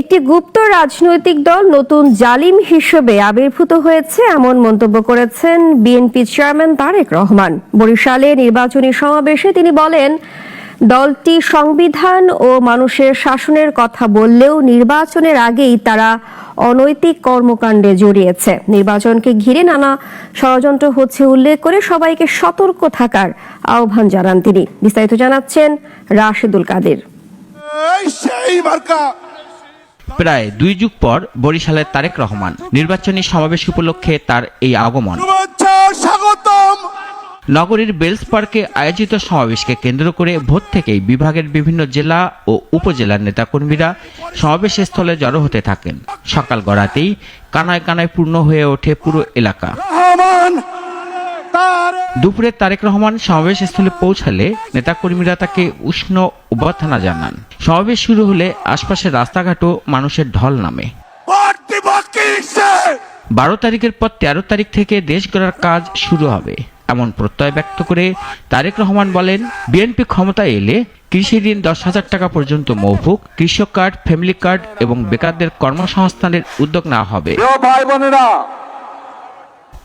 একটি গুপ্ত রাজনৈতিক দল নতুন জালিম হিসেবে আবির্ভূত হয়েছে, এমন মন্তব্য করেছেন বিএনপি চেয়ারম্যান তারেক রহমান। বরিশালে নির্বাচনী সমাবেশে তিনি বলেন, দলটি সংবিধান ও মানুষের শাসনের কথা বললেও নির্বাচনের আগেই তারা অনৈতিক কর্মকাণ্ডে জড়িয়েছে। নির্বাচনকে ঘিরে নানা ষড়যন্ত্র হচ্ছে উল্লেখ করে সবাইকে সতর্ক থাকার আহ্বান জানান তিনি। বিস্তারিত জানাচ্ছেন রাশেদুল কাদের। প্রায় দুই যুগ পর বরিশালের তারেক রহমান নির্বাচনী সমাবেশ উপলক্ষে তার এই আগমন। স্বাগতম। নগরীর বেলস পার্কে আয়োজিত সমাবেশকে কেন্দ্র করে ভোর থেকেই বিভাগের বিভিন্ন জেলা ও উপজেলার নেতাকর্মীরা সমাবেশস্থলে জড়ো হতে থাকেন। সকাল গড়াতেই কানায় কানায় পূর্ণ হয়ে ওঠে পুরো এলাকা। দুপুরে তারেক রহমান সমাবেশস্থলে পৌঁছালে নেতাকর্মীরা তাকে উষ্ণ অভ্যর্থনা জানান। সমাবেশ শুরু হলে আশপাশের রাস্তাঘাটও মানুষের ঢল নামে। বারো তারিখের পর তেরো তারিখ থেকে দেশ গড়ার কাজ শুরু হবে এমন প্রত্যয় ব্যক্ত করে তারেক রহমান বলেন বিএনপি ক্ষমতায় এলে কৃষি ঋণ দশ হাজার টাকা পর্যন্ত মৌকুক কৃষক কার্ড ফ্যামিলি কার্ড এবং বেকারদের কর্মসংস্থানের উদ্যোগ নেওয়া হবে। ভাই বোনেরা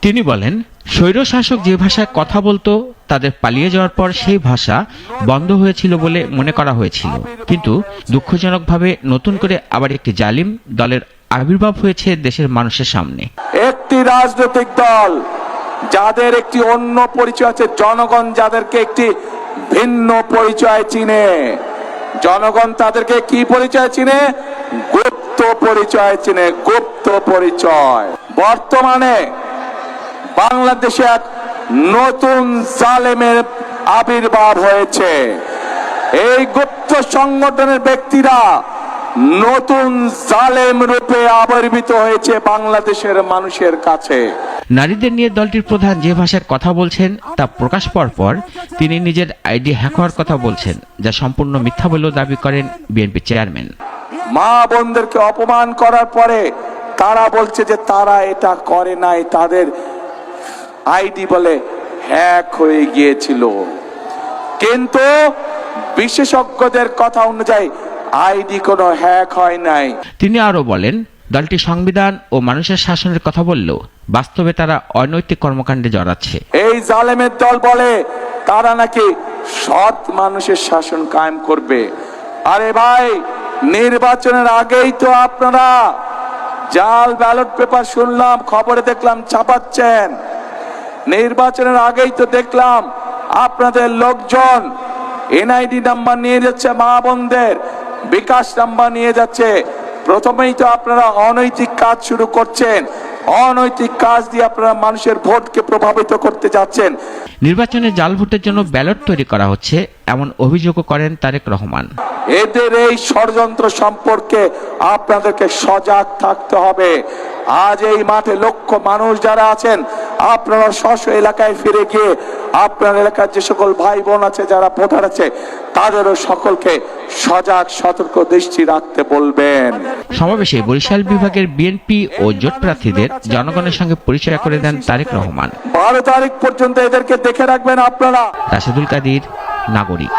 তিনি বলেন, স্বৈরশাসক যে ভাষায় কথা বলতো, তাদের পালিয়ে যাওয়ার পর সেই ভাষা বন্ধ হয়েছিল বলে মনে করা হয়েছিল। কিন্তু দুঃখজনকভাবে নতুন করে আবার একটি জালিম দলের আবির্ভাব হয়েছে দেশের মানুষের সামনে। একটি রাজনৈতিক দল যাদের একটি অন্য পরিচয় আছে, জনগণ যাদেরকে একটি ভিন্ন পরিচয় চিনে। জনগণ তাদেরকে কি পরিচয় চিনে? গুপ্ত পরিচয় চিনে, গুপ্ত পরিচয়। বর্তমানে বাংলাদেশে এক নতুন জালেমের আবির্ভাব হয়েছে। এই গুপ্ত সংগঠনের ব্যক্তিরা নতুন জালেম রূপে আবির্ভূত হয়েছে বাংলাদেশের মানুষের কাছে। নারীদের নিয়ে দলটির প্রধান যে ভাষায় কথা বলছেন তা প্রকাশ পাওয়ার পর তিনি নিজের আইডি হ্যাক হওয়ার কথা বলছেন যা সম্পূর্ণ মিথ্যা বলেও দাবি করেন বিএনপি চেয়ারম্যান। মা বোনদেরকে অপমান করার পরে তারা বলছে যে তারা এটা করে নাই তাদের আইডি বলে হ্যাক হয়ে গিয়েছিল। কিন্তু বিশেষজ্ঞদের কথা অনুযায়ী আইডি কোনো হ্যাক হয় নাই। তিনি আরও বলেন দলটি সংবিধান ও মানুষের শাসনের কথা বললেও বাস্তবে তারা অনৈতিক কর্মকাণ্ডে জড়াচ্ছে। এই জালেমের দল বলে তারা নাকি সৎ মানুষের শাসন কায়েম করবে। আরে ভাই নির্বাচনের আগেই তো আপনারা জাল ব্যালট পেপার শুনলাম খবরে দেখলাম ছাপাচ্ছেন নির্বাচনের আগেই তো দেখলাম আপনাদের লোকজন এনআইডি নাম্বার নিয়ে যাচ্ছে মা বোনদের বিকাশ নাম্বার নিয়ে যাচ্ছে। প্রথমেই তো আপনারা অনৈতিক কাজ শুরু করছেন। অনৈতিক কাজ দিয়ে আপনারা মানুষের ভোটকে প্রভাবিত করতে যাচ্ছেন। নির্বাচনে জাল ভোটের জন্য ব্যালট তৈরি করা হচ্ছে এমন অভিযোগও করেন তারেক রহমান। এদের এই ষড়যন্ত্র সম্পর্কে আপনাদেরকে সজাগ থাকতে হবে। আজ এই মাঠে লক্ষ মানুষ যারা আছেন আপনারা স্ব এলাকায় ফিরে গিয়ে আপনার এলাকার যে সকল ভাই বোন আছে যারা ভোটার আছে তাদেরও সকলকে সজাগ সতর্ক দৃষ্টি রাখতে বলবেন। সমাবেশে বরিশাল বিভাগের বিএনপি ও জোট প্রার্থীদের জনগণের সঙ্গে পরিচয় করে দেন তারেক রহমান। বারো তারিখ পর্যন্ত এদেরকে দেখে রাখবেন আপনারা। রাশেদুল কাদির নাগরিক।